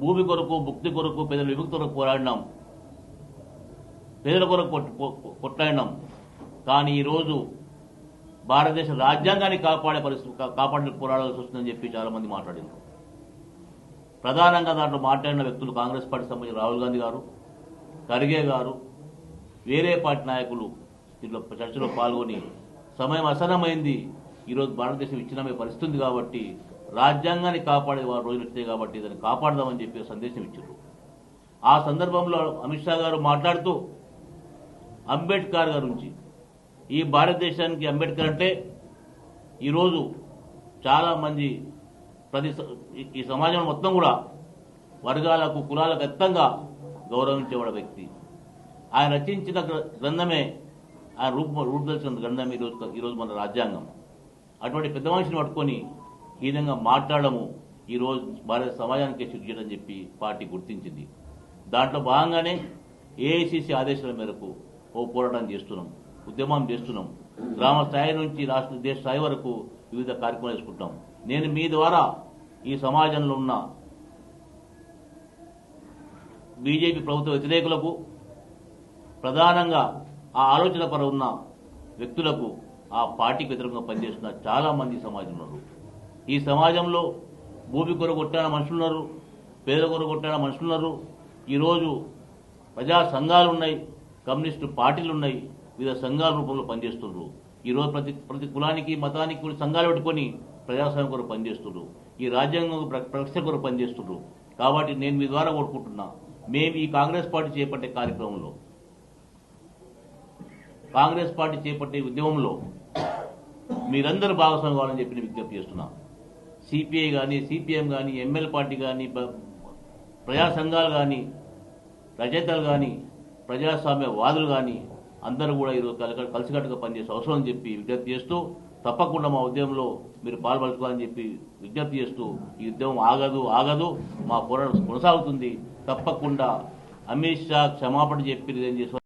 భూమి కొరకు ముక్తి కొరకు పేదల విముక్తి కొరకు పోరాడినాం. పేదల కొరకు కొట్లాడినాం. కానీ ఈరోజు భారతదేశ రాజ్యాంగాన్ని కాపాడే పరిస్థితి కాపాడే పోరాడాల్సి వస్తుందని చెప్పి చాలా మంది మాట్లాడినారు. ప్రధానంగా దాంట్లో మాట్లాడిన వ్యక్తులు కాంగ్రెస్ పార్టీ సంబంధించిన రాహుల్ గాంధీ గారు ఖర్గే గారు వేరే పార్టీ నాయకులు దీంట్లో చర్చలో పాల్గొని సమయం అసనమైంది ఈరోజు భారతదేశం ఇచ్చినమే పరిస్థితి కాబట్టి రాజ్యాంగాన్ని కాపాడే వారు రోజులు వచ్చాయి కాబట్టి దాన్ని కాపాడదామని చెప్పి సందేశం ఇచ్చారు. ఆ సందర్భంలో అమిత్ షా గారు మాట్లాడుతూ అంబేద్కర్ గారి నుంచి ఈ భారతదేశానికి అంబేద్కర్ అంటే ఈరోజు చాలామంది ప్రతి స- ఈ- ఈ సమాజం మొత్తం కూడా వర్గాలకు కులాలకు అత్తంగా గౌరవించేవాడు వ్యక్తి. ఆయన రచించిన గ్రంథమే ఆయన రూప రూపుదల్చిన గ్రంథం ఈరోజు ఈరోజు మన రాజ్యాంగం. అటువంటి పెద్ద మనిషిని పట్టుకొని ఈ విధంగా మాట్లాడము. ఈరోజు భారత సమాజానికి చేయడం చెప్పి పార్టీ గుర్తించింది. దాంట్లో భాగంగానే ఏఐసిసి ఆదేశాల మేరకు ఓ పోరాటం చేస్తున్నాం. ఉద్యమం చేస్తున్నాం. గ్రామ స్థాయి నుంచి రాష్ట్ర దేశ స్థాయి వరకు వివిధ కార్యక్రమాలు చేసుకుంటాం నేను మీ ద్వారా ఈ సమాజంలో ఉన్న బీజేపీ ప్రభుత్వ వ్యతిరేకులకు ప్రధానంగా ఆ ఆలోచన పర ఉన్న వ్యక్తులకు ఆ పార్టీకి వ్యతిరేకంగా పనిచేస్తున్న చాలా మంది సమాజం ఉన్నారు. ఈ సమాజంలో భూమి కొర కొట్టాన మనుషులు ఉన్నారు పేద కొరకు కొట్టాన మనుషులు ఉన్నారు ఈరోజు ప్రజా సంఘాలు ఉన్నాయి కమ్యూనిస్టు పార్టీలు ఉన్నాయి వివిధ సంఘాల రూపంలో పనిచేస్తున్నారు. ఈరోజు ప్రతి ప్రతి కులానికి మతానికి కూడా సంఘాలు పెట్టుకొని ప్రజాస్వామ్యం కొరకు పనిచేస్తున్నారు. ఈ రాజ్యాంగం ప్రకటన కొరకు పనిచేస్తున్నారు. కాబట్టి నేను మీ ద్వారా కోరుకుంటున్నా మేము ఈ కాంగ్రెస్ పార్టీ చేపట్టే కార్యక్రమంలో కాంగ్రెస్ పార్టీ చేపట్టే ఉద్యమంలో మీరందరూ భాగస్వామి కావాలని చెప్పి విజ్ఞప్తి చేస్తున్నా. సిపిఐ కానీ సిపిఎం కానీ ఎంఎల్ పార్టీ కానీ ప్రజా సంఘాలు కానీ రచయితలు కానీ ప్రజాస్వామ్య వాదులు కానీ అందరూ కూడా ఈరోజు కల- కలిసికట్టుగా పనిచేసే అవసరం అని చెప్పి విజ్ఞప్తి చేస్తూ తప్పకుండా మా ఉద్యమంలో మీరు పాల్పంచుకోవాలని చెప్పి విజ్ఞప్తి చేస్తూ ఈ ఉద్యమం ఆగదు ఆగదు మా పోరాటం కొనసాగుతుంది. తప్పకుండా అమిత్ షా క్షమాపణ చెప్పి ఏం చేసి